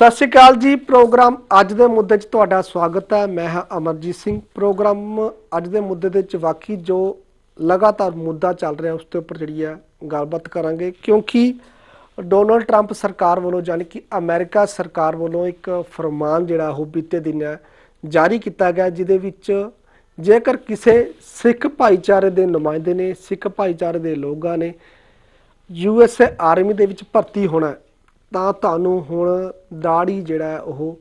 ਸਤਿ ਸ਼੍ਰੀ ਅਕਾਲ ਜੀ, ਪ੍ਰੋਗਰਾਮ ਅੱਜ ਦੇ ਮੁੱਦੇ 'ਚ ਤੁਹਾਡਾ ਸਵਾਗਤ ਹੈ। ਮੈਂ ਹਾਂ ਅਮਰਜੀਤ ਸਿੰਘ। ਪ੍ਰੋਗਰਾਮ ਅੱਜ ਦੇ ਮੁੱਦੇ ਦੇ ਵਿੱਚ ਵਾਕਈ ਜੋ ਲਗਾਤਾਰ ਮੁੱਦਾ ਚੱਲ ਰਿਹਾ, ਉਸ ਦੇ ਉੱਪਰ ਜਿਹੜੀ ਹੈ ਗੱਲਬਾਤ ਕਰਾਂਗੇ। ਕਿਉਂਕਿ ਡੋਨਲਡ ਟਰੰਪ ਸਰਕਾਰ ਵੱਲੋਂ ਯਾਨੀ ਕਿ ਅਮਰੀਕਾ ਸਰਕਾਰ ਵੱਲੋਂ ਇੱਕ ਫਰਮਾਨ ਜਿਹੜਾ, ਉਹ ਬੀਤੇ ਦਿਨ ਹੈ, ਜਾਰੀ ਕੀਤਾ ਗਿਆ, ਜਿਹਦੇ ਵਿੱਚ ਜੇਕਰ ਕਿਸੇ ਸਿੱਖ ਭਾਈਚਾਰੇ ਦੇ ਨੁਮਾਇੰਦੇ ਨੇ, ਸਿੱਖ ਭਾਈਚਾਰੇ ਦੇ ਲੋਕਾਂ ਨੇ ਯੂਐਸਏ ਆਰਮੀ ਦੇ ਵਿੱਚ ਭਰਤੀ ਹੋਣਾ ਤਾਂ ਤੁਹਾਨੂੰ ਹੁਣ ਦਾੜੀ ਜਿਹੜਾ ਉਹ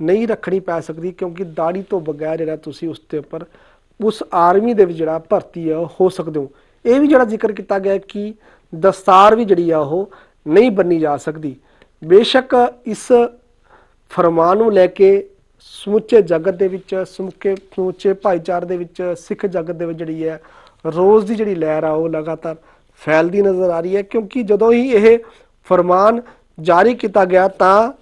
ਨਹੀਂ ਰੱਖਣੀ ਪੈ ਸਕਦੀ, ਕਿਉਂਕਿ ਦਾੜੀ ਤੋਂ ਬਗੈਰ ਜਿਹੜਾ ਤੁਸੀਂ ਉਸ ਦੇ ਉੱਪਰ ਉਸ ਆਰਮੀ ਦੇ ਵਿੱਚ ਜਿਹੜਾ ਭਰਤੀ ਆ ਉਹ ਹੋ ਸਕਦੇ ਹੋ। ਇਹ ਵੀ ਜਿਹੜਾ ਜ਼ਿਕਰ ਕੀਤਾ ਗਿਆ ਕਿ ਦਸਤਾਰ ਵੀ ਜਿਹੜੀ ਆ, ਉਹ ਨਹੀਂ ਬੰਨੀ ਜਾ ਸਕਦੀ। ਬੇਸ਼ੱਕ ਇਸ ਫਰਮਾਨ ਨੂੰ ਲੈ ਕੇ ਸਮੁੱਚੇ ਜਗਤ ਦੇ ਵਿੱਚ, ਸਮੁੱਚੇ ਸਮੁੱਚੇ ਭਾਈਚਾਰੇ ਦੇ ਵਿੱਚ, ਸਿੱਖ ਜਗਤ ਦੇ ਵਿੱਚ ਜਿਹੜੀ ਹੈ, ਰੋਜ਼ ਦੀ ਜਿਹੜੀ ਲਹਿਰ ਆ, ਉਹ ਲਗਾਤਾਰ ਫੈਲਦੀ ਨਜ਼ਰ ਆ ਰਹੀ ਹੈ, ਕਿਉਂਕਿ ਜਦੋਂ ਹੀ ਇਹ ਫਰਮਾਨ ਜਾਰੀ ਕੀਤਾ ਗਿਆ ਤਾਂ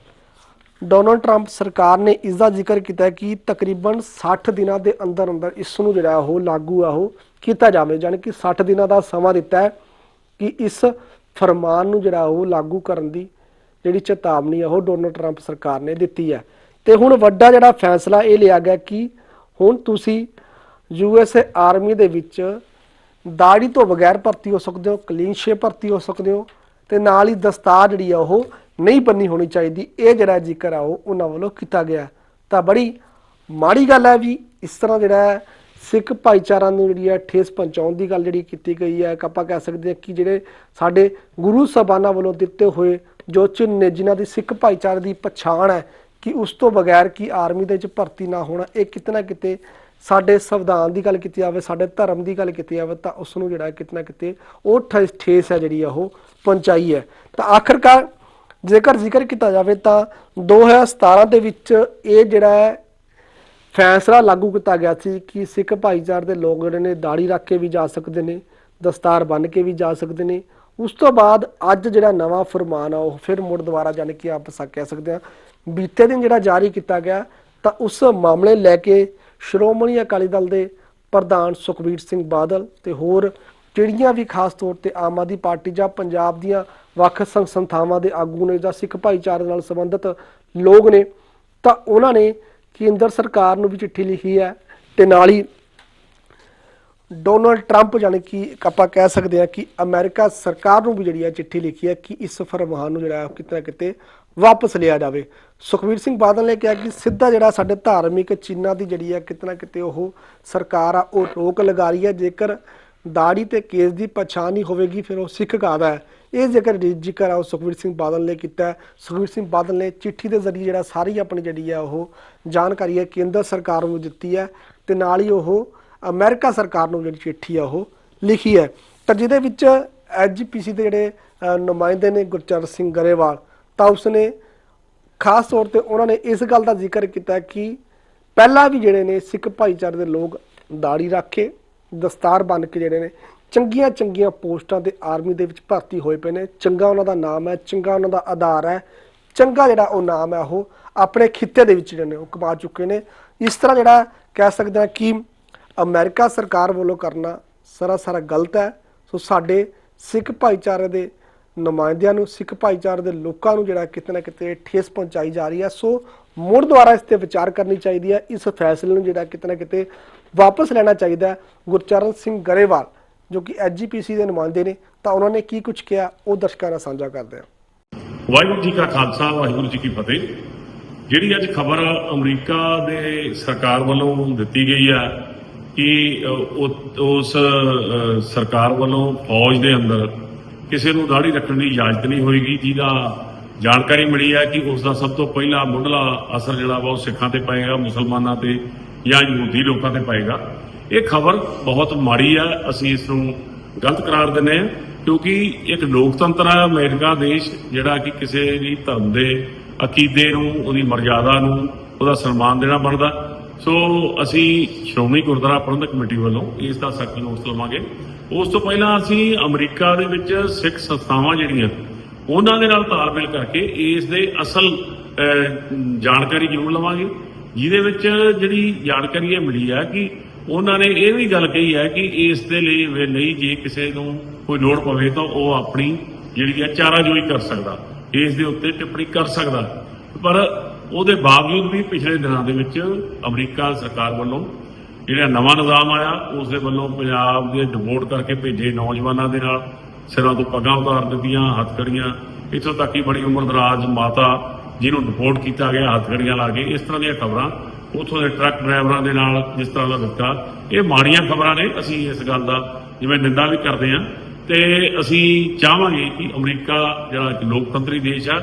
ਡੋਨਲਡ ਟਰੰਪ ਸਰਕਾਰ ਨੇ ਇਸ ਦਾ ਜ਼ਿਕਰ ਕੀਤਾ ਕਿ ਤਕਰੀਬਨ 60 ਦਿਨਾਂ ਦੇ ਅੰਦਰ ਅੰਦਰ ਇਸ ਨੂੰ ਜਿਹੜਾ ਉਹ ਲਾਗੂ ਆ ਉਹ ਕੀਤਾ ਜਾਵੇ ਯਾਨੀ ਕਿ 60 ਦਿਨਾਂ ਦਾ ਸਮਾਂ ਦਿੱਤਾ ਹੈ ਕਿ ਇਸ ਫਰਮਾਨ ਨੂੰ ਜਿਹੜਾ ਉਹ ਲਾਗੂ ਕਰਨ ਦੀ ਜਿਹੜੀ ਚੇਤਾਵਨੀ ਆ ਉਹ ਡੋਨਲਡ ਟਰੰਪ ਸਰਕਾਰ ਨੇ ਦਿੱਤੀ ਹੈ। ਤੇ ਹੁਣ ਵੱਡਾ ਜਿਹੜਾ ਫੈਸਲਾ ਇਹ ਲਿਆ ਗਿਆ ਕਿ ਹੁਣ ਤੁਸੀਂ ਯੂਐਸਏ ਆਰਮੀ ਦੇ ਵਿੱਚ ਦਾੜੀ ਤੋਂ ਬਗੈਰ ਭਰਤੀ ਹੋ ਸਕਦੇ ਹੋ, ਕਲੀਨ ਸ਼ੇਪ ਭਰਤੀ ਹੋ ਸਕਦੇ ਹੋ ਤੇ ਨਾਲ ਹੀ ਦਸਤਾਰ ਜਿਹੜੀ ਆ ਉਹ ਨਹੀਂ ਬੰਨੀ ਹੋਣੀ ਚਾਹੀਦੀ। ਇਹ ਜਿਹੜਾ ਜ਼ਿਕਰ ਆ ਉਹ ਉਹਨਾਂ ਵੱਲੋਂ ਕੀਤਾ ਗਿਆ ਤਾਂ ਬੜੀ ਮਾੜੀ ਗੱਲ ਹੈ ਵੀ ਇਸ ਤਰ੍ਹਾਂ ਜਿਹੜਾ ਹੈ, ਸਿੱਖ ਭਾਈਚਾਰਾ ਨੂੰ ਜਿਹੜੀ ਹੈ, ਠੇਸ ਪਹੁੰਚਾਉਣ ਦੀ ਗੱਲ ਜਿਹੜੀ ਕੀਤੀ ਗਈ ਹੈ। ਕਿ ਆਪਾਂ ਕਹਿ ਸਕਦੇ ਹਾਂ ਕਿ ਜਿਹੜੇ ਸਾਡੇ ਗੁਰੂ ਸਾਹਿਬਾਨਾਂ ਵੱਲੋਂ ਦਿੱਤੇ ਹੋਏ, ਜੋ ਚਿੰਨ੍ਹ ਨੇ, ਜਿਨ੍ਹਾਂ ਦੀ ਸਿੱਖ ਭਾਈਚਾਰੇ ਦੀ ਪਛਾਣ ਹੈ ਕਿ ਉਸ ਤੋਂ ਬਗੈਰ ਕਿ ਆਰਮੀ ਦੇ ਵਿੱਚ ਭਰਤੀ ਨਾ ਹੋਣਾ, ਇਹ ਕਿਤੇ ਨਾ ਕਿਤੇ ਸਾਡੇ ਸੰਵਿਧਾਨ ਦੀ ਗੱਲ ਕੀਤੀ ਜਾਵੇ, ਸਾਡੇ ਧਰਮ ਦੀ ਗੱਲ ਕੀਤੀ ਜਾਵੇ, ਤਾਂ ਉਸ ਨੂੰ ਜਿਹੜਾ ਹੈ ਕਿਤੇ ਨਾ ਕਿਤੇ ਉਹ ਠੇਸ ਠੇਸ ਹੈ ਜਿਹੜੀ ਆ ਉਹ ਪਹੁੰਚਾਈ ਹੈ। ਤਾਂ ਆਖਰਕਾਰ ਜੇਕਰ ਜ਼ਿਕਰ ਕੀਤਾ ਜਾਵੇ ਤਾਂ 2017 ਦੇ ਵਿੱਚ ਇਹ ਜਿਹੜਾ ਹੈ ਫੈਸਲਾ ਲਾਗੂ ਕੀਤਾ ਗਿਆ ਸੀ ਕਿ ਸਿੱਖ ਭਾਈਚਾਰੇ ਦੇ ਲੋਕ ਜਿਹੜੇ ਨੇ ਦਾੜੀ ਰੱਖ ਕੇ ਵੀ ਜਾ ਸਕਦੇ ਨੇ, ਦਸਤਾਰ ਬੰਨ੍ਹ ਕੇ ਵੀ ਜਾ ਸਕਦੇ ਨੇ। ਉਸ ਤੋਂ ਬਾਅਦ ਅੱਜ ਜਿਹੜਾ ਨਵਾਂ ਫਰਮਾਨ ਆ, ਉਹ ਫਿਰ ਮੁੜ ਦੁਬਾਰਾ ਜਾਣੀ ਕਿ ਆਪ ਕਹਿ ਸਕਦੇ ਆ ਬੀਤੇ ਦਿਨ ਜਿਹੜਾ ਜਾਰੀ ਕੀਤਾ ਗਿਆ, ਤਾਂ ਉਸ ਮਾਮਲੇ ਲੈ ਕੇ ਸ਼੍ਰੋਮਣੀ ਅਕਾਲੀ ਦਲ ਦੇ ਪ੍ਰਧਾਨ ਸੁਖਬੀਰ ਸਿੰਘ ਬਾਦਲ ਤੇ ਹੋਰ ਜਿਹੜੀਆਂ ਵੀ ਖਾਸ ਤੌਰ ਤੇ ਆਮ ਆਦਮੀ ਪਾਰਟੀ ਜਾਂ ਪੰਜਾਬ ਦੀਆਂ ਵੱਖ ਸੰਘ ਸੰਸਥਾਵਾਂ ਦੇ ਆਗੂ ਨੇ ਜਾਂ ਸਿੱਖ ਭਾਈਚਾਰੇ ਨਾਲ ਸੰਬੰਧਿਤ ਲੋਕ ਨੇ, ਤਾਂ ਉਹਨਾਂ ਨੇ ਕੇਂਦਰ ਸਰਕਾਰ ਨੂੰ ਵੀ ਚਿੱਠੀ ਲਿਖੀ ਹੈ ਤੇ ਨਾਲ ਹੀ ਡੋਨਲਡ ਟਰੰਪ ਜਾਣੀ ਕਿ ਆਪਾਂ ਕਹਿ ਸਕਦੇ ਹਾਂ ਕਿ ਅਮਰੀਕਾ ਸਰਕਾਰ ਨੂੰ ਵੀ ਜਿਹੜੀ ਹੈ ਚਿੱਠੀ ਲਿਖੀ ਹੈ ਕਿ ਇਸ ਫਰਮਾਨ ਨੂੰ ਜਿਹੜਾ ਕਿਤੇ ਨਾ ਕਿਤੇ ਵਾਪਸ ਲਿਆ ਜਾਵੇ। ਸੁਖਵੀਰ ਸਿੰਘ ਬਾਦਲ ਨੇ ਕਿਹਾ ਕਿ ਸਿੱਧਾ ਜਿਹੜਾ ਸਾਡੇ ਧਾਰਮਿਕ ਚੀਨਾਂ ਦੀ ਜਿਹੜੀ ਹੈ ਕਿਤੇ ਨਾ ਕਿਤੇ ਉਹ ਸਰਕਾਰ ਆ, ਉਹ ਰੋਕ ਲਗਾ ਰਹੀ ਹੈ। ਜੇਕਰ ਦਾੜੀ ਤੇ ਕੇਸ ਦੀ ਪਛਾਣ ਨਹੀਂ ਹੋਵੇਗੀ, ਫਿਰ ਉਹ ਸਿੱਖ ਕਾਦਾ ਹੈ। ਇਹ ਜ਼ਿਕਰ ਜ਼ਿਕਰ ਆ, ਉਹ ਸੁਖਵੀਰ ਸਿੰਘ ਬਾਦਲ ਨੇ ਕੀਤਾ ਹੈ। ਸੁਖਵੀਰ ਸਿੰਘ ਬਾਦਲ ਨੇ ਚਿੱਠੀ ਦੇ ਜ਼ਰੀਏ ਜਿਹੜਾ ਸਾਰੀ ਆਪਣੀ ਜਿਹੜੀ ਹੈ ਉਹ ਜਾਣਕਾਰੀ ਹੈ, ਕੇਂਦਰ ਸਰਕਾਰ ਨੂੰ ਦਿੱਤੀ ਹੈ ਤੇ ਨਾਲ ਹੀ ਉਹ ਅਮਰੀਕਾ ਸਰਕਾਰ ਨੂੰ ਜਿਹੜੀ ਚਿੱਠੀ ਆ, ਉਹ ਲਿਖੀ ਹੈ। ਤਾਂ ਜਿਹਦੇ ਵਿੱਚ ਐਜੀਪੀਸੀ ਦੇ ਜਿਹੜੇ ਨੁਮਾਇੰਦੇ ਨੇ ਗੁਰਚਰਨ ਸਿੰਘ ਗਰੇਵਾਲ ਤਾਂ ਉਸਨੇ ਖਾਸ ਤੌਰ ਤੇ ਉਹਨਾਂ ਨੇ ਇਸ ਗੱਲ ਦਾ ਜ਼ਿਕਰ ਕੀਤਾ ਕਿ ਪਹਿਲਾਂ ਵੀ ਜਿਹੜੇ ਨੇ ਸਿੱਖ ਭਾਈਚਾਰੇ ਦੇ ਲੋਕ ਦਾੜੀ ਰੱਖ ਕੇ, ਦਸਤਾਰ ਬੰਨ ਕੇ ਜਿਹੜੇ ਨੇ ਚੰਗੀਆਂ ਚੰਗੀਆਂ ਪੋਸਟਾਂ ਤੇ ਆਰਮੀ ਦੇ ਵਿੱਚ ਭਰਤੀ ਹੋਏ ਪਏ ਨੇ। ਚੰਗਾ ਉਹਨਾਂ ਦਾ ਨਾਮ ਹੈ, ਚੰਗਾ ਉਹਨਾਂ ਦਾ ਆਧਾਰ ਹੈ। ਚੰਗਾ ਜਿਹੜਾ ਉਹ ਨਾਮ ਹੈ, ਉਹ ਆਪਣੇ ਖਿੱਤੇ ਦੇ ਵਿੱਚ ਜਿਹੜੇ ਨੇ, ਉਹ ਕਮਾ ਚੁੱਕੇ ਨੇ। ਇਸ ਤਰ੍ਹਾਂ ਜਿਹੜਾ ਕਹਿ ਸਕਦੇ ਹਾਂ ਕਿ ਅਮਰੀਕਾ ਸਰਕਾਰ ਵੱਲੋਂ ਕਰਨਾ ਸਰਾਸਰ ਗਲਤ ਹੈ। ਸੋ ਸਾਡੇ ਸਿੱਖ ਭਾਈਚਾਰੇ ਦੇ ਨੁਮਾਇੰਦਿਆਂ ਨੂੰ, ਸਿੱਖ ਭਾਈਚਾਰੇ ਦੇ ਲੋਕਾਂ ਨੂੰ ਜਿਹੜਾ ਕਿਤੇ ਨਾ ਕਿਤੇ ਠੇਸ ਪਹੁੰਚਾਈ ਜਾ ਰਹੀ ਹੈ। ਸੋ ਮੁੜ ਦੁਆਰਾ ਇਸ ਤੇ ਵਿਚਾਰ ਕਰਨੀ ਚਾਹੀਦੀ ਹੈ। ਇਸ ਫੈਸਲੇ ਨੂੰ ਜਿਹੜਾ ਕਿਤੇ ਨਾ ਕਿਤੇ ਵਾਪਸ ਲੈਣਾ ਚਾਹੀਦਾ ਹੈ। ਗੁਰਚਰਨ ਸਿੰਘ ਗਰੇਵਾਲ, ਜੋ ਕਿ ਐਜੀਪੀਸੀ ਦੇ ਨੁਮਾਇੰਦੇ ਨੇ, ਤਾਂ ਉਹਨਾਂ ਨੇ ਕੀ ਕੁਝ ਕਿਹਾ, ਉਹ ਦਰਸ਼ਕਾਂ ਨਾਲ ਸਾਂਝਾ ਕਰਦੇ ਹਾਂ। ਵਾਹਿਗੁਰੂ ਜੀ ਕਾ ਖਾਲਸਾ, ਵਾਹਿਗੁਰੂ ਜੀ ਕੀ ਫਤਿਹ। ਜਿਹੜੀ ਅੱਜ ਖਬਰ ਅਮਰੀਕਾ ਦੇ ਸਰਕਾਰ ਵੱਲੋਂ ਦਿੱਤੀ ਗਈ ਆ ਕਿ ਉਸ ਸਰਕਾਰ ਵੱਲੋਂ ਫੌਜ ਦੇ ਅੰਦਰ ਕਿਸੇ ਨੂੰ ਦਾੜੀ ਰੱਖਣ ਦੀ ਇਜਾਜ਼ਤ ਨਹੀਂ ਹੋਏਗੀ। ਜਿਹਦਾ ਜਾਣਕਾਰੀ ਮਿਲੀ ਹੈ ਕਿ ਉਸ ਦਾ ਸਭ ਤੋਂ ਪਹਿਲਾ ਮੁੱਢਲਾ ਅਸਰ ਜਿਹੜਾ ਵਾ ਉਹ ਸਿੱਖਾਂ ਤੇ ਪਏਗਾ, ਮੁਸਲਮਾਨਾਂ ਤੇ ਜਾਂ ਯਹੂਦੀ ਲੋਕਾਂ ਤੇ ਪਏਗਾ। ਇਹ ਖਬਰ ਬਹੁਤ ਮਾੜੀ ਹੈ। ਅਸੀਂ ਇਸ ਨੂੰ ਗਲਤ ਕਰਾਰ ਦਿੰਦੇ ਹਾਂ, ਕਿਉਂਕਿ ਇੱਕ ਲੋਕਤੰਤਰ ਹੈ ਅਮਰੀਕਾ ਦੇਸ਼, ਜਿਹੜਾ ਕਿ ਕਿਸੇ ਵੀ ਧਰਮ ਦੇ ਅਕੀਦੇ ਨੂੰ, ਉਹਦੀ ਮਰਜ਼ਾਦਾ ਨੂੰ, ਉਹਦਾ ਸਨਮਾਨ ਦੇਣਾ ਬਣਦਾ। ਸੋ ਅਸੀਂ ਸ਼੍ਰੋਮਣੀ ਗੁਰਦੁਆਰਾ ਪ੍ਰਬੰਧਕ ਕਮੇਟੀ ਵੱਲੋਂ ਇਸ ਦਾ ਸਖਤ ਨੋਟਿਸ ਲਵਾਂਗੇ ਉਸ ਤੋਂ ਪਹਿਲਾਂ ਅਸੀਂ ਅਮਰੀਕਾ ਦੇ ਵਿੱਚ ਸਿੱਖ ਸੰਸਥਾਵਾਂ ਜਿਹੜੀਆਂ, ਉਹਨਾਂ ਦੇ ਨਾਲ ਤਾਲਮੇਲ ਕਰਕੇ ਇਸ ਦੇ ਅਸਲ ਜਾਣਕਾਰੀ ਜ਼ਰੂਰ ਲਵਾਂਗੇ। ਜਿਹਦੇ ਵਿੱਚ ਜਿਹੜੀ ਜਾਣਕਾਰੀ ਇਹ ਮਿਲੀ ਹੈ ਕਿ ਉਹਨਾਂ ਨੇ ਇਹ ਵੀ ਗੱਲ ਕਹੀ ਹੈ ਕਿ ਇਸ ਦੇ ਲਈ ਨਹੀਂ, ਜੇ ਕਿਸੇ ਨੂੰ ਕੋਈ ਲੋੜ ਪਵੇ ਤਾਂ ਉਹ ਆਪਣੀ ਜਿਹੜੀ ਹੈ ਚਾਰਾਜੋਈ ਕਰ ਸਕਦਾ, ਇਸ ਦੇ ਉੱਤੇ ਟਿੱਪਣੀ ਕਰ ਸਕਦਾ। ਪਰ ਉਹਦੇ ਬਾਵਜੂਦ ਵੀ ਪਿਛਲੇ ਦਿਨਾਂ ਦੇ ਵਿੱਚ ਅਮਰੀਕਾ ਸਰਕਾਰ ਵੱਲੋਂ ਜਿਹੜਾ ਨਵਾਂ ਨਿਜ਼ਾਮ ਆਇਆ ਉਸ ਦੇ ਵੱਲੋਂ ਪੰਜਾਬ ਦੇ ਡਿਪੋਰਟ ਕਰਕੇ ਭੇਜੇ ਨੌਜਵਾਨਾਂ ਦੇ ਨਾਲ ਸਿਰਾਂ ਤੋਂ ਪੱਗਾਂ ਉਤਾਰ ਦਿੱਤੀਆਂ ਹੱਥਕੜੀਆਂ, ਇੱਥੋਂ ਤੱਕ ਕਿ ਬੜੀ ਉਮਰ ਦਰਾਜ਼ ਮਾਤਾ ਜਿਹਨੂੰ ਡਿਪੋਰਟ ਕੀਤਾ ਗਿਆ, ਹੱਥਕੜੀਆਂ ਲਾ ਕੇ, ਇਸ ਤਰ੍ਹਾਂ ਦੀਆਂ ਖਬਰਾਂ ਉੱਥੋਂ ਦੇ ਟਰੱਕ ਡਰਾਈਵਰਾਂ ਦੇ ਨਾਲ ਜਿਸ ਤਰ੍ਹਾਂ ਦਾ ਦਿੱਤਾ। ਇਹ ਮਾੜੀਆਂ ਖਬਰਾਂ ਨੇ, ਅਸੀਂ ਇਸ ਗੱਲ ਦਾ ਜਿਵੇਂ ਨਿੰਦਾ ਵੀ ਕਰਦੇ ਹਾਂ ਤੇ ਅਸੀਂ ਚਾਹਾਂਗੇ ਕਿ ਅਮਰੀਕਾ ਜਿਹੜਾ ਇੱਕ ਲੋਕਤੰਤਰੀ ਦੇਸ਼ ਆ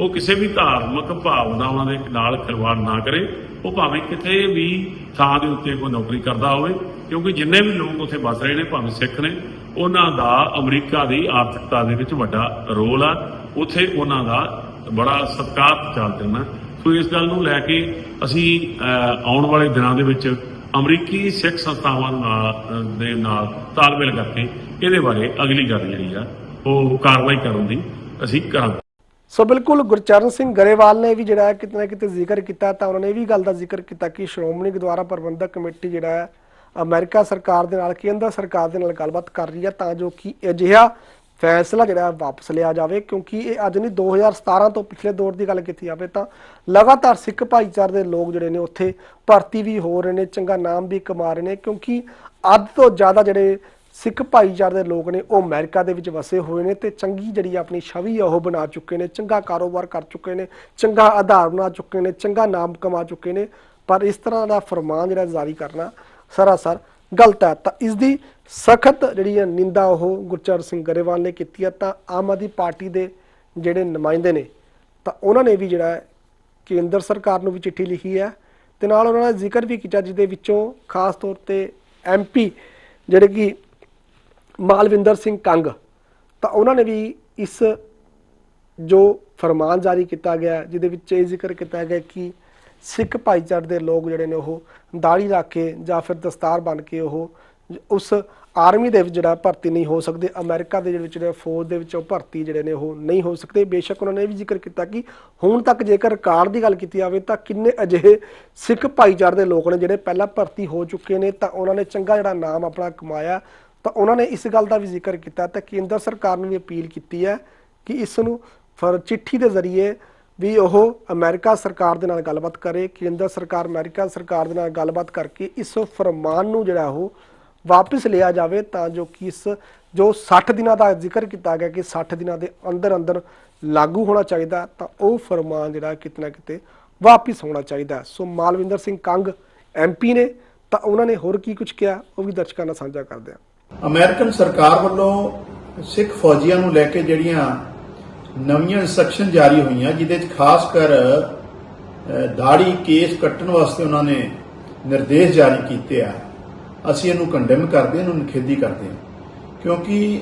ਉਹ ਕਿਸੇ ਵੀ ਧਾਰਮਿਕ ਭਾਵਨਾਵਾਂ ਦੇ ਨਾਲ ਖਿਲਵਾੜ ਨਾ ਕਰੇ, ਉਹ ਭਾਵੇਂ ਕਿਤੇ ਵੀ ਥਾਂ ਦੇ ਉੱਤੇ ਕੋਈ ਨੌਕਰੀ ਕਰਦਾ ਹੋਵੇ, ਕਿਉਂਕਿ ਜਿੰਨੇ ਵੀ ਲੋਕ ਉੱਥੇ ਵੱਸ ਰਹੇ ਨੇ, ਭਾਵੇਂ ਸਿੱਖ ਨੇ, ਉਹਨਾਂ ਦਾ ਅਮਰੀਕਾ ਦੀ ਆਰਥਿਕਤਾ ਦੇ ਵਿੱਚ ਵੱਡਾ ਰੋਲ ਆ। ਉੱਥੇ ਉਹਨਾਂ ਦਾ ਬੜਾ ਸਤਿਕਾਰ ਚੱਲਦੇ ਨੇ ਸੋ ਇਸ ਗੱਲ ਨੂੰ ਲੈ ਕੇ ਅਸੀਂ ਆਉਣ ਵਾਲੇ ਦਿਨਾਂ ਦੇ ਵਿੱਚ ਅਮਰੀਕੀ ਸਿੱਖ ਸੰਸਥਾਵਾਂ ਨਾਲ, ਦੇ ਨਾਲ ਤਾਲਮੇਲ ਕਰਕੇ ਇਹਦੇ ਬਾਰੇ ਅਗਲੀ ਗੱਲ ਜਿਹੜੀ ਆ, ਉਹ ਕਾਰਵਾਈ ਕਰਨ ਦੀ ਅਸੀਂ ਕਰਾਂਗੇ। ਸੋ ਬਿਲਕੁਲ ਗੁਰਚਰਨ ਸਿੰਘ ਗਰੇਵਾਲ ਨੇ ਵੀ ਜਿਹੜਾ ਹੈ ਕਿਤੇ ਨਾ ਕਿਤੇ ਜ਼ਿਕਰ ਕੀਤਾ, ਤਾਂ ਉਹਨਾਂ ਨੇ ਇਹ ਵੀ ਗੱਲ ਦਾ ਜ਼ਿਕਰ ਕੀਤਾ ਕਿ ਸ਼੍ਰੋਮਣੀ ਗੁਰਦੁਆਰਾ ਪ੍ਰਬੰਧਕ ਕਮੇਟੀ ਜਿਹੜਾ ਹੈ ਅਮਰੀਕਾ ਸਰਕਾਰ ਦੇ ਨਾਲ, ਕੇਂਦਰ ਸਰਕਾਰ ਦੇ ਨਾਲ ਗੱਲਬਾਤ ਕਰ ਰਹੀ ਹੈ ਤਾਂ ਜੋ ਕਿ ਅਜਿਹਾ ਫੈਸਲਾ ਜਿਹੜਾ ਵਾਪਸ ਲਿਆ ਜਾਵੇ, ਕਿਉਂਕਿ ਇਹ ਅੱਜ ਨਹੀਂ 2017 ਤੋਂ ਪਿਛਲੇ ਦੌਰ ਦੀ ਗੱਲ ਕੀਤੀ ਜਾਵੇ ਤਾਂ ਲਗਾਤਾਰ ਸਿੱਖ ਭਾਈਚਾਰੇ ਦੇ ਲੋਕ ਜਿਹੜੇ ਨੇ ਉੱਥੇ ਭਰਤੀ ਵੀ ਹੋ ਰਹੇ ਨੇ, ਚੰਗਾ ਨਾਮ ਵੀ ਕਮਾ ਰਹੇ ਨੇ, ਕਿਉਂਕਿ ਅੱਧ ਤੋਂ ਜ਼ਿਆਦਾ ਜਿਹੜੇ ਸਿੱਖ ਭਾਈਚਾਰੇ ਦੇ ਲੋਕ ਨੇ, ਉਹ ਅਮਰੀਕਾ ਦੇ ਵਿੱਚ ਵਸੇ ਹੋਏ ਨੇ ਤੇ ਚੰਗੀ ਜਿਹੜੀ ਆਪਣੀ ਛਵੀ ਆ, ਉਹ ਬਣਾ ਚੁੱਕੇ ਨੇ, ਚੰਗਾ ਕਾਰੋਬਾਰ ਕਰ ਚੁੱਕੇ ਨੇ, ਚੰਗਾ ਆਧਾਰ ਬਣਾ ਚੁੱਕੇ ਨੇ, ਚੰਗਾ ਨਾਮ ਕਮਾ ਚੁੱਕੇ ਨੇ, ਪਰ ਇਸ ਤਰ੍ਹਾਂ ਦਾ ਫਰਮਾਨ ਜਿਹੜਾ ਜਾਰੀ ਕਰਨਾ ਸਰਾਸਰ ਗਲਤ ਹੈ। ਤਾਂ ਇਸ ਦੀ ਸਖਤ ਜਿਹੜੀ ਹੈ ਨਿੰਦਾ ਉਹ ਗੁਰਚਰਨ ਸਿੰਘ ਗਰੇਵਾਲ ਨੇ ਕੀਤੀ ਹੈ। ਤਾਂ ਆਮ ਆਦਮੀ ਪਾਰਟੀ ਦੇ ਜਿਹੜੇ ਨੁਮਾਇੰਦੇ ਨੇ, ਤਾਂ ਉਹਨਾਂ ਨੇ ਵੀ ਜਿਹੜਾ ਕੇਂਦਰ ਸਰਕਾਰ ਨੂੰ ਵੀ ਚਿੱਠੀ ਲਿਖੀ ਹੈ ਤੇ ਨਾਲ ਉਹਨਾਂ ਨੇ ਜ਼ਿਕਰ ਵੀ ਕੀਤਾ, ਜਿਹਦੇ ਵਿੱਚੋਂ ਖਾਸ ਤੌਰ ਤੇ ਐਮਪੀ ਜਿਹੜੇ ਕਿ ਮਾਲਵਿੰਦਰ ਸਿੰਘ ਕੰਗ। ਤਾਂ ਉਹਨਾਂ ਨੇ ਵੀ ਇਸ ਜੋ ਫਰਮਾਨ ਜਾਰੀ ਕੀਤਾ ਗਿਆ, ਜਿਹਦੇ ਵਿੱਚ ਇਹ ਜ਼ਿਕਰ ਕੀਤਾ ਗਿਆ ਕਿ ਸਿੱਖ ਭਾਈਚਾਰੇ ਦੇ ਲੋਕ ਜਿਹੜੇ ਨੇ ਉਹ ਦਾੜੀ ਰੱਖ ਕੇ ਜਾਂ ਫਿਰ ਦਸਤਾਰ ਬਣ ਕੇ ਉਹ ਉਸ ਆਰਮੀ ਦੇ ਵਿੱਚ ਜਿਹੜਾ ਭਰਤੀ ਨਹੀਂ ਹੋ ਸਕਦੇ, ਅਮਰੀਕਾ ਦੇ ਜਿਹੜੇ ਜਿਹੜੇ ਫੌਜ ਦੇ ਵਿੱਚ ਉਹ ਭਰਤੀ ਜਿਹੜੇ ਨੇ ਉਹ ਨਹੀਂ ਹੋ ਸਕਦੇ। ਬੇਸ਼ੱਕ ਉਹਨਾਂ ਨੇ ਇਹ ਵੀ ਜ਼ਿਕਰ ਕੀਤਾ ਕਿ ਹੁਣ ਤੱਕ ਜੇਕਰ ਰਿਕਾਰਡ ਦੀ ਗੱਲ ਕੀਤੀ ਜਾਵੇ ਤਾਂ ਕਿੰਨੇ ਅਜਿਹੇ ਸਿੱਖ ਭਾਈਚਾਰੇ ਦੇ ਲੋਕ ਨੇ ਜਿਹੜੇ ਪਹਿਲਾਂ ਭਰਤੀ ਹੋ ਚੁੱਕੇ ਨੇ, ਤਾਂ ਉਹਨਾਂ ਨੇ ਚੰਗਾ ਜਿਹੜਾ ਨਾਮ ਆਪਣਾ ਕਮਾਇਆ। ਤਾਂ ਉਹਨਾਂ ਨੇ ਇਸ ਗੱਲ ਦਾ ਵੀ ਜ਼ਿਕਰ ਕੀਤਾ ਤਾਂ ਕੇਂਦਰ ਸਰਕਾਰ ਨੂੰ ਵੀ ਅਪੀਲ ਕੀਤੀ ਹੈ ਕਿ ਇਸ ਨੂੰ ਫਰ ਚਿੱਠੀ ਦੇ ਜ਼ਰੀਏ ਵੀ ਉਹ ਅਮਰੀਕਾ ਸਰਕਾਰ ਦੇ ਨਾਲ ਗੱਲਬਾਤ ਕਰੇ, ਕੇਂਦਰ ਸਰਕਾਰ ਅਮਰੀਕਾ ਸਰਕਾਰ ਦੇ ਨਾਲ ਗੱਲਬਾਤ ਕਰਕੇ ਇਸ ਫਰਮਾਨ ਨੂੰ ਜਿਹੜਾ ਉਹ ਵਾਪਸ ਲਿਆ ਜਾਵੇ ਤਾਂ ਜੋ ਕਿ ਇਸ ਜੋ 60 ਦਿਨਾਂ ਦਾ ਜ਼ਿਕਰ ਕੀਤਾ ਗਿਆ ਕਿ 60 ਦਿਨਾਂ ਦੇ ਅੰਦਰ ਅੰਦਰ ਲਾਗੂ ਹੋਣਾ ਚਾਹੀਦਾ ਤਾਂ ਉਹ ਫਰਮਾਨ ਜਿਹੜਾ ਕਿਤੇ ਨਾ ਕਿਤੇ ਵਾਪਸ ਹੋਣਾ ਚਾਹੀਦਾ ਸੋ ਮਾਲਵਿੰਦਰ ਸਿੰਘ ਕੰਗ ਐਮਪੀ ਨੇ ਤਾਂ ਉਹਨਾਂ ਨੇ ਹੋਰ ਕੀ ਕੁਝ ਕਿਹਾ ਉਹ ਵੀ ਦਰਸ਼ਕਾਂ ਨਾਲ ਸਾਂਝਾ ਕਰਦੇ ਹਾਂ। ਅਮਰੀਕਨ ਸਰਕਾਰ ਵੱਲੋਂ ਸਿੱਖ ਫੌਜੀਆਂ ਨੂੰ ਲੈ ਕੇ ਜਿਹੜੀਆਂ ਨਵੀਆਂ ਇਨਸਟਰਕਸ਼ਨ ਜਾਰੀ ਹੋਈਆਂ, ਜਿਹਦੇ ਵਿੱਚ ਖਾਸ ਕਰ ਦਾੜੀ ਕੇਸ ਕੱਟਣ ਵਾਸਤੇ ਉਹਨਾਂ ਨੇ ਨਿਰਦੇਸ਼ ਜਾਰੀ ਕੀਤੇ ਆ, ਅਸੀਂ ਇਹਨੂੰ ਕੰਡੈਮ ਕਰਦੇ ਹਾਂ, ਇਹਨੂੰ ਨਿਖੇਧੀ ਕਰਦੇ ਹਾਂ। ਕਿਉਂਕਿ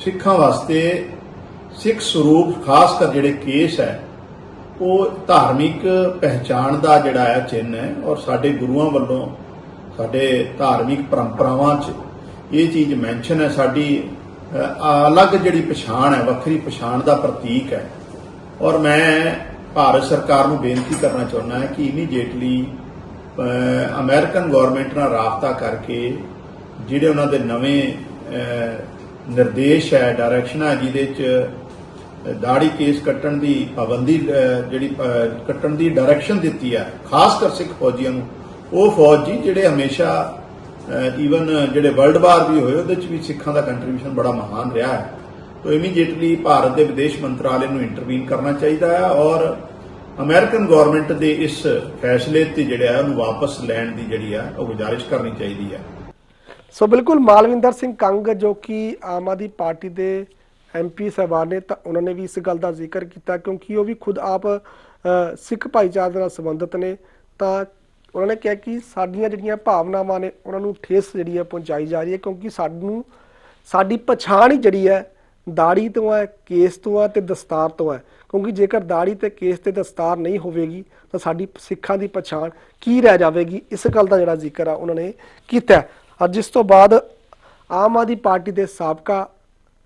ਸਿੱਖਾਂ ਵਾਸਤੇ ਸਿੱਖ ਸਰੂਪ, ਖਾਸ ਕਰ ਜਿਹੜੇ ਕੇਸ ਹੈ, ਉਹ ਧਾਰਮਿਕ ਪਹਿਚਾਣ ਦਾ ਜਿਹੜਾ ਹੈ ਚਿੰਨ੍ਹ ਹੈ ਔਰ ਸਾਡੇ ਗੁਰੂਆਂ ਵੱਲੋਂ, ਸਾਡੇ ਧਾਰਮਿਕ ਪਰੰਪਰਾਵਾਂ 'ਚ ਇਹ ਚੀਜ਼ ਮੈਂਸ਼ਨ ਹੈ, ਸਾਡੀ ਅਲੱਗ ਜਿਹੜੀ ਪਛਾਣ ਹੈ, ਵੱਖਰੀ ਪਛਾਣ ਦਾ ਪ੍ਰਤੀਕ ਹੈ। ਔਰ ਮੈਂ ਭਾਰਤ ਸਰਕਾਰ ਨੂੰ ਬੇਨਤੀ ਕਰਨਾ ਚਾਹੁੰਦਾ ਹਾਂ ਕਿ ਇਮੀਡੀਏਟਲੀ ਅਮਰੀਕਨ ਗਵਰਨਮੈਂਟ ਨਾਲ ਰਾਬਤਾ ਕਰਕੇ ਜਿਹੜੇ ਉਹਨਾਂ ਦੇ ਨਵੇਂ ਨਿਰਦੇਸ਼ ਹੈ ਡਾਇਰੈਕਸ਼ਨਾਂ ਜਿਹਦੇ 'ਚ ਦਾੜੀ ਕੇਸ ਕੱਟਣ ਦੀ ਪਾਬੰਦੀ ਜਿਹੜੀ ਕੱਟਣ ਦੀ ਡਾਇਰੈਕਸ਼ਨ ਦਿੱਤੀ ਹੈ, ਖਾਸ ਕਰ ਸਿੱਖ ਫੌਜੀਆਂ ਨੂੰ, ਉਹ ਫੌਜੀ ਜਿਹੜੇ ਹਮੇਸ਼ਾ ਈਵਨ ਜਿਹੜੇ ਵਰਲਡ ਵਾਰ ਵੀ ਹੋਏ, ਉਹਦੇ ਚ ਵੀ ਸਿੱਖਾਂ ਦਾ ਕੰਟਰੀਬਿਊਸ਼ਨ ਬੜਾ ਮਹਾਨ ਰਿਹਾ ਹੈ। ਤੋ ਇਮੀਡੀਏਟਲੀ ਭਾਰਤ ਦੇ ਵਿਦੇਸ਼ ਮੰਤਰਾਲੇ ਨੂੰ ਇੰਟਰਵੀਨ ਕਰਨਾ ਚਾਹੀਦਾ ਹੈ ਔਰ ਅਮਰੀਕਨ ਗਵਰਨਮੈਂਟ ਦੇ ਇਸ ਫੈਸਲੇ ਤੇ ਜਿਹੜਾ ਉਹਨੂੰ ਵਾਪਸ ਲੈਣ ਦੀ ਜਿਹੜੀ ਹੈ ਉਹ ਗੁਜ਼ਾਰਿਸ਼ ਕਰਨੀ ਚਾਹੀਦੀ ਹੈ। ਸੋ ਬਿਲਕੁਲ ਮਾਲਵਿੰਦਰ ਸਿੰਘ ਕੰਗ, ਜੋ ਕਿ ਆਮ ਆਦਮੀ ਪਾਰਟੀ ਦੇ ਐਮਪੀ ਸਾਹਿਬਾਨ ਨੇ, ਤਾਂ ਉਹਨਾਂ ਨੇ ਵੀ ਇਸ ਗੱਲ ਦਾ ਜ਼ਿਕਰ ਕੀਤਾ, ਕਿਉਂਕਿ ਉਹ ਵੀ ਖੁਦ ਆਪ ਸਿੱਖ ਭਾਈਚਾਰੇ ਨਾਲ ਸੰਬੰਧਿਤ ਨੇ। ਤਾਂ ਉਹਨਾਂ ਨੇ ਕਿਹਾ ਕਿ ਸਾਡੀਆਂ ਜਿਹੜੀਆਂ ਭਾਵਨਾਵਾਂ ਨੇ, ਉਹਨਾਂ ਨੂੰ ਠੇਸ ਜਿਹੜੀ ਹੈ ਪਹੁੰਚਾਈ ਜਾ ਰਹੀ ਹੈ ਕਿਉਂਕਿ ਸਾਨੂੰ, ਸਾਡੀ ਪਛਾਣ ਹੀ ਜਿਹੜੀ ਹੈ ਦਾੜੀ ਤੋਂ ਹੈ, ਕੇਸ ਤੋਂ ਹੈ ਤੇ ਦਸਤਾਰ ਤੋਂ ਹੈ ਕਿਉਂਕਿ ਜੇਕਰ ਦਾੜੀ ਤੇ ਕੇਸ ਤੇ ਦਸਤਾਰ ਨਹੀਂ ਹੋਵੇਗੀ, ਤਾਂ ਸਾਡੀ ਸਿੱਖਾਂ ਦੀ ਪਛਾਣ ਕੀ ਰਹਿ ਜਾਵੇਗੀ ਇਸ ਗੱਲ ਦਾ ਜਿਹੜਾ ਜ਼ਿਕਰ ਆ ਉਹਨਾਂ ਨੇ ਕੀਤਾ ਹੈ। ਅੱਜ ਜਿਸ ਤੋਂ ਬਾਅਦ ਆਮ ਆਦਮੀ ਪਾਰਟੀ ਦੇ ਸਾਬਕਾ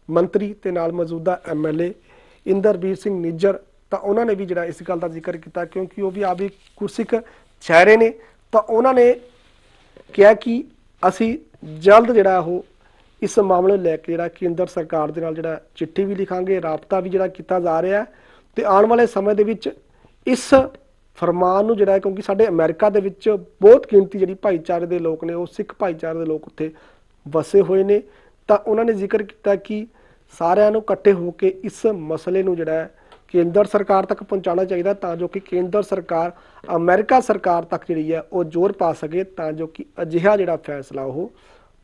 ਮੰਤਰੀ ਤੇ ਨਾਲ ਮੌਜੂਦਾ ਐਮਐਲਏ ਇੰਦਰਬੀਰ ਸਿੰਘ ਨਿੱਜਰ ਤਾਂ ਉਹਨਾਂ ਨੇ ਵੀ ਜਿਹੜਾ ਇਸ ਗੱਲ ਦਾ ਜ਼ਿਕਰ ਕੀਤਾ ਕਿਉਂਕਿ ਉਹ ਵੀ ਆਪ ਵੀ ਗੁਰਸਿੱਖ ਚਿਹਰੇ ਨੇ, ਤਾਂ ਉਹਨਾਂ ਨੇ ਕਿਹਾ ਕਿ ਅਸੀਂ ਜਲਦ ਜਿਹੜਾ ਉਹ ਇਸ ਮਾਮਲੇ ਨੂੰ ਲੈ ਕੇ ਜਿਹੜਾ ਕੇਂਦਰ ਸਰਕਾਰ ਦੇ ਨਾਲ ਜਿਹੜਾ ਚਿੱਠੀ ਵੀ ਲਿਖਾਂਗੇ, ਰਾਬਤਾ ਵੀ ਜਿਹੜਾ ਕੀਤਾ ਜਾ ਰਿਹਾ ਹੈ ਤੇ ਆਉਣ ਵਾਲੇ ਸਮੇਂ ਦੇ ਵਿੱਚ ਇਸ ਫਰਮਾਨ ਨੂੰ ਜਿਹੜਾ ਕਿਉਂਕਿ ਸਾਡੇ ਅਮਰੀਕਾ ਦੇ ਵਿੱਚ ਬਹੁਤ ਗਿਣਤੀ ਜਿਹੜੀ ਭਾਈਚਾਰੇ ਦੇ ਲੋਕ ਨੇ, ਉਹ ਸਿੱਖ ਭਾਈਚਾਰੇ ਦੇ ਲੋਕ ਉੱਥੇ ਵਸੇ ਹੋਏ ਨੇ, ਤਾਂ ਉਹਨਾਂ ਨੇ ਜ਼ਿਕਰ ਕੀਤਾ ਕਿ ਸਾਰਿਆਂ ਨੂੰ ਇਕੱਠੇ ਹੋ ਕੇ ਇਸ ਮਸਲੇ ਨੂੰ ਜਿਹੜਾ ਕੇਂਦਰ ਸਰਕਾਰ ਤੱਕ ਪਹੁੰਚਾਉਣਾ ਚਾਹੀਦਾ ਤਾਂ ਜੋ ਕਿ ਕੇਂਦਰ ਸਰਕਾਰ, ਅਮਰੀਕਾ ਸਰਕਾਰ ਤੱਕ ਜਿਹੜੀ ਹੈ ਉਹ ਜ਼ੋਰ ਪਾ ਸਕੇ ਤਾਂ ਜੋ ਕਿ ਅਜਿਹਾ ਜਿਹੜਾ ਫੈਸਲਾ ਉਹ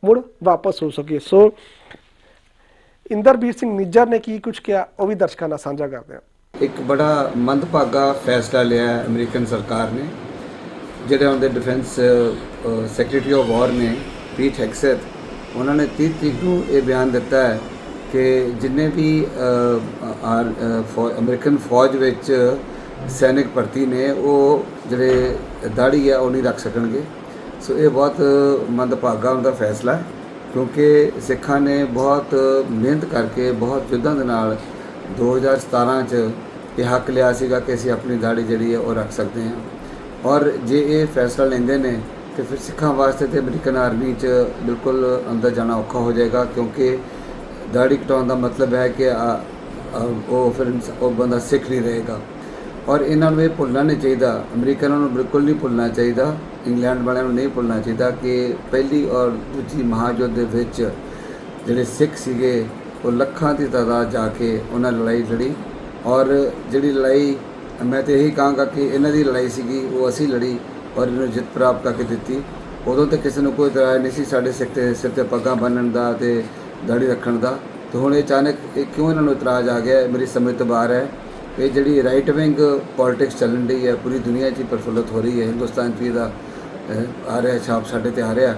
ਮੁੜ ਵਾਪਸ ਹੋ ਸਕੇ। ਸੋ ਇੰਦਰਬੀਰ ਸਿੰਘ ਨਿੱਜਰ ਨੇ ਕੀ ਕੁਝ ਕਿਹਾ ਉਹ ਵੀ ਦਰਸ਼ਕਾਂ ਨਾਲ ਸਾਂਝਾ ਕਰਦੇ ਹਾਂ। ਇੱਕ ਬੜਾ ਮੰਦਭਾਗਾ ਫੈਸਲਾ ਲਿਆ ਅਮਰੀਕਨ ਸਰਕਾਰ ਨੇ, ਜਿਹੜੇ ਉਹਦੇ ਡਿਫੈਂਸ ਸੈਕਟਰੀ ਆਫ ਵਾਰ ਨੇ, ਪੀਟ ਹੈਕਸੈਟ ਉਹਨਾਂ ਨੇ 30 ਤਰੀਕ ਨੂੰ ਇਹ ਬਿਆਨ ਦਿੱਤਾ ਹੈ ਕਿ ਜਿੰਨੇ ਵੀ ਆਰ- ਫੌ- ਅਮਰੀਕਨ ਫੌਜ ਵਿੱਚ ਸੈਨਿਕ ਭਰਤੀ ਨੇ, ਉਹ ਜਿਹੜੇ ਦਾੜੀ ਆ, ਉਹ ਨਹੀਂ ਰੱਖ ਸਕਣਗੇ। ਸੋ ਇਹ ਬਹੁਤ ਮੰਦਭਾਗਾ ਹੁੰਦਾ ਫੈਸਲਾ ਹੈ, ਕਿਉਂਕਿ ਸਿੱਖਾਂ ਨੇ ਬਹੁਤ ਮਿਹਨਤ ਕਰਕੇ, ਬਹੁਤ ਯੁੱਧਾਂ ਦੇ ਨਾਲ 2017 ਚ ਇਹ ਹੱਕ ਲਿਆ ਸੀਗਾ ਕਿ ਅਸੀਂ ਆਪਣੀ ਦਾੜੀ ਜਿਹੜੀ ਹੈ, ਉਹ ਰੱਖ ਸਕਦੇ ਹਾਂ। ਔਰ ਜੇ ਇਹ ਫੈਸਲਾ ਲੈਂਦੇ ਨੇ, ਤੇ ਫਿਰ ਸਿੱਖਾਂ ਵਾਸਤੇ ਤੇ ਅਮਰੀਕਨ ਆਰਮੀ ਚ ਬਿਲਕੁਲ ਅੰਦਰ ਜਾਣਾ ਔਖਾ ਹੋ ਜਾਏਗਾ, ਕਿਉਂਕਿ ਦਾੜੀ ਕਟਾਉਣ ਦਾ ਮਤਲਬ ਹੈ ਕਿ ਉਹ ਫਿਰ ਉਹ ਬੰਦਾ ਸਿੱਖ ਨਹੀਂ ਰਹੇਗਾ ਔਰ ਇਹਨਾਂ ਨੂੰ ਇਹ ਭੁੱਲਣਾ ਨਹੀਂ ਚਾਹੀਦਾ ਅਮਰੀਕਨਾਂ ਨੂੰ ਬਿਲਕੁਲ ਨਹੀਂ ਭੁੱਲਣਾ ਚਾਹੀਦਾ ਇੰਗਲੈਂਡ ਵਾਲਿਆਂ ਨੂੰ ਨਹੀਂ ਭੁੱਲਣਾ ਚਾਹੀਦਾ ਕਿ ਪਹਿਲੀ ਔਰ ਦੂਜੀ ਮਹਾਯੁੱਧ ਦੇ ਵਿੱਚ ਜਿਹੜੇ ਸਿੱਖ ਸੀਗੇ ਉਹ ਲੱਖਾਂ ਦੀ ਤਾਦਾਦ ਜਾ ਕੇ ਉਹਨਾਂ ਲੜਾਈ ਲੜੀ ਔਰ ਜਿਹੜੀ ਲੜਾਈ ਮੈਂ ਤੇ ਇਹੀ ਕਹਾਂਗਾ ਕਿ ਇਹਨਾਂ ਦੀ ਲੜਾਈ ਸੀਗੀ ਉਹ ਅਸੀਂ ਲੜੀ ਔਰ ਇਹਨੂੰ ਜਿੱਤ ਪ੍ਰਾਪਤ ਕਰਕੇ ਦਿੱਤੀ ਉਦੋਂ ਤੇ ਕਿਸੇ ਨੂੰ ਕੋਈ ਇਤਰਾਜ਼ ਨਹੀਂ ਸੀ ਸਾਡੇ ਸਿਰ ਤੇ ਸਿਰ ਤੇ ਪੱਗਾਂ ਬੰਨਣ ਦਾ ਤੇ ਦਾੜੀ ਰੱਖਣ ਦਾ। ਤੇ ਹੁਣ ਇਹ ਅਚਾਨਕ ਇਹ ਕਿਉਂ ਇਹਨਾਂ ਨੂੰ ਇਤਰਾਜ਼ ਆ ਗਿਆ? ਮੇਰੀ ਸਮਝ ਤੋਂ ਬਾਹਰ ਹੈ। ਇਹ ਜਿਹੜੀ ਰਾਈਟ ਵਿੰਗ ਪੋਲਿਟਿਕਸ ਚੱਲਣ ਰਹੀ ਹੈ, ਪੂਰੀ ਦੁਨੀਆ 'ਚ ਹੀ ਪ੍ਰਫੁੱਲਤ ਹੋ ਰਹੀ ਹੈ। ਹਿੰਦੁਸਤਾਨ 'ਚ ਵੀ ਇਹਦਾ ਆ ਰਿਹਾ, ਛਾਪ ਸਾਡੇ ਤੇ ਆ ਰਿਹਾ।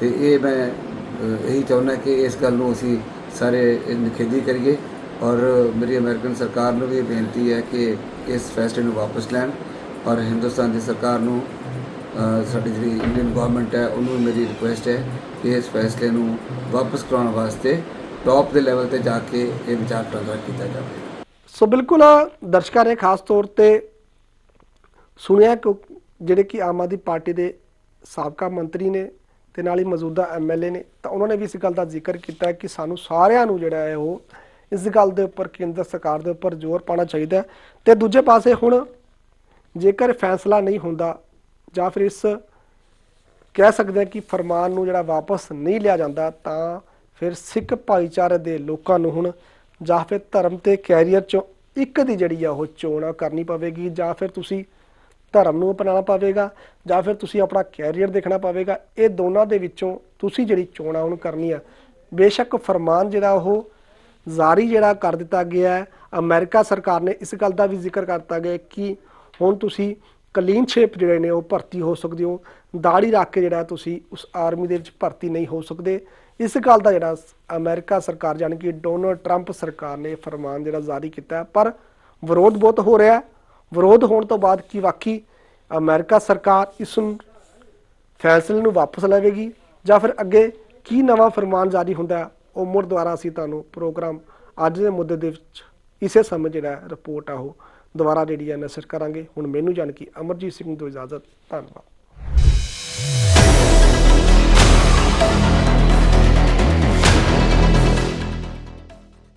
ਤੇ ਇਹ ਮੈਂ ਇਹੀ ਚਾਹੁੰਦਾ ਕਿ ਇਸ ਗੱਲ ਨੂੰ ਅਸੀਂ ਸਾਰੇ ਨਿਖੇਧੀ ਕਰੀਏ। ਔਰ ਮੇਰੀ ਅਮਰੀਕਨ ਸਰਕਾਰ ਨੂੰ ਵੀ ਇਹ ਬੇਨਤੀ ਹੈ ਕਿ ਇਸ ਫੈਸਲੇ ਨੂੰ ਵਾਪਸ ਲੈਣ। ਔਰ ਹਿੰਦੁਸਤਾਨ ਦੀ ਸਰਕਾਰ ਨੂੰ ਸਾਡੀ ਜਿਹੜੀ ਇੰਡੀਅਨ ਗਵਰਨਮੈਂਟ ਹੈ, ਉਹਨੂੰ ਮੇਰੀ ਰਿਕੁਐਸਟ ਹੈ ਇਸ ਫੈਸਲੇ ਨੂੰ ਵਾਪਸ ਕਰਾਉਣ ਵਾਸਤੇ ਟੌਪ ਦੇ ਲੈਵਲ ਤੇ ਜਾ ਕੇ ਇਹ ਵਿਚਾਰ ਪ੍ਰਗਟ ਕੀਤਾ ਜਾਵੇ। ਸੋ ਬਿਲਕੁਲ ਦਰਸ਼ਕਾਂ ਨੇ ਖਾਸ ਤੌਰ ਤੇ ਸੁਣਿਆ ਕਿ ਜਿਹੜੇ ਕਿ ਆਮ ਆਦਮੀ ਪਾਰਟੀ ਦੇ ਸਾਬਕਾ ਮੰਤਰੀ ਨੇ ਤੇ ਨਾਲ ਹੀ ਮੌਜੂਦਾ ਐਮਐਲਏ ਨੇ, ਤਾਂ ਉਹਨਾਂ ਨੇ ਵੀ ਇਸ ਗੱਲ ਦਾ ਜ਼ਿਕਰ ਕੀਤਾ ਕਿ ਸਾਨੂੰ ਸਾਰਿਆਂ ਨੂੰ ਜਿਹੜਾ ਹੈ ਉਹ ਇਸ ਗੱਲ ਦੇ ਉੱਪਰ, ਕੇਂਦਰ ਸਰਕਾਰ ਦੇ ਉੱਪਰ ਜ਼ੋਰ ਪਾਉਣਾ ਚਾਹੀਦਾ ਹੈ। ਤੇ ਦੂਜੇ ਪਾਸੇ ਹੁਣ ਜੇਕਰ ਫੈਸਲਾ ਨਹੀਂ ਹੁੰਦਾ ਜਾਂ ਫਿਰ ਇਸ ਕਹਿ ਸਕਦੇ ਹਾਂ ਕਿ ਫਰਮਾਨ ਨੂੰ ਜਿਹੜਾ ਵਾਪਸ ਨਹੀਂ ਲਿਆ ਜਾਂਦਾ, ਤਾਂ ਫਿਰ ਸਿੱਖ ਭਾਈਚਾਰੇ ਦੇ ਲੋਕਾਂ ਨੂੰ ਹੁਣ ਜਾਂ ਫਿਰ ਧਰਮ ਤੇ ਕੈਰੀਅਰ ਚੋਂ ਇੱਕ ਦੀ ਜਿਹੜੀ ਆ ਉਹ ਚੋਣ ਕਰਨੀ ਪਵੇਗੀ, ਜਾਂ ਫਿਰ ਤੁਸੀਂ ਧਰਮ ਨੂੰ ਅਪਣਾਉਣਾ ਪਵੇਗਾ, ਜਾਂ ਫਿਰ ਤੁਸੀਂ ਆਪਣਾ ਕੈਰੀਅਰ ਦੇਖਣਾ ਪਵੇਗਾ। ਇਹ ਦੋਨਾਂ ਦੇ ਵਿੱਚੋਂ ਤੁਸੀਂ ਜਿਹੜੀ ਚੋਣ ਆ ਉਹਨੂੰ ਕਰਨੀ ਆ। ਬੇਸ਼ੱਕ ਫਰਮਾਨ ਜਿਹੜਾ ਉਹ ਜਾਰੀ ਜਿਹੜਾ ਕਰ ਦਿੱਤਾ ਗਿਆ ਹੈ, ਅਮਰੀਕਾ ਸਰਕਾਰ ਨੇ ਇਸ ਗੱਲ ਦਾ ਵੀ ਜ਼ਿਕਰ ਕਰਤਾ ਗਿਆ ਕਿ ਹੁਣ ਤੁਸੀਂ ਕਲੀਨ ਸ਼ੇਪ ਜਿਹੜੇ ਨੇ ਉਹ ਭਰਤੀ ਹੋ ਸਕਦੇ ਹੋ। ਦਾੜੀ ਰੱਖ ਕੇ ਜਿਹੜਾ ਤੁਸੀਂ ਉਸ ਆਰਮੀ ਦੇ ਵਿੱਚ ਭਰਤੀ ਨਹੀਂ ਹੋ ਸਕਦੇ। ਇਸ ਗੱਲ ਦਾ ਜਿਹੜਾ ਅਮਰੀਕਾ ਸਰਕਾਰ ਜਾਣੀ ਕਿ ਡੋਨਲਡ ਟਰੰਪ ਸਰਕਾਰ ਨੇ ਫਰਮਾਨ ਜਿਹੜਾ ਜਾਰੀ ਕੀਤਾ ਪਰ ਵਿਰੋਧ ਬਹੁਤ ਹੋ ਰਿਹਾ ਵਿਰੋਧ ਹੋਣ ਤੋਂ ਬਾਅਦ ਕੀ ਵਾਕਈ ਅਮਰੀਕਾ ਸਰਕਾਰ ਇਸ ਫੈਸਲੇ ਨੂੰ ਵਾਪਸ ਲਵੇਗੀ ਜਾਂ ਫਿਰ ਅੱਗੇ ਕੀ ਨਵਾਂ ਫਰਮਾਨ ਜਾਰੀ ਹੁੰਦਾ ਉਹ ਮੁੜ ਦੁਆਰਾ ਅਸੀਂ ਤੁਹਾਨੂੰ ਪ੍ਰੋਗਰਾਮ ਅੱਜ ਦੇ ਮੁੱਦੇ ਦੇ ਵਿੱਚ ਇਸੇ ਸਮੇਂ ਜਿਹੜਾ ਰਿਪੋਰਟ ਆ ਉਹ ਦੁਬਾਰਾ ਜਿਹੜੀ ਹੈ ਨਸ਼ਰ ਕਰਾਂਗੇ। ਹੁਣ ਮੈਨੂੰ ਜਾਣ ਕਿ ਅਮਰਜੀਤ ਸਿੰਘ ਤੋਂ ਇਜਾਜ਼ਤ। ਧੰਨਵਾਦ।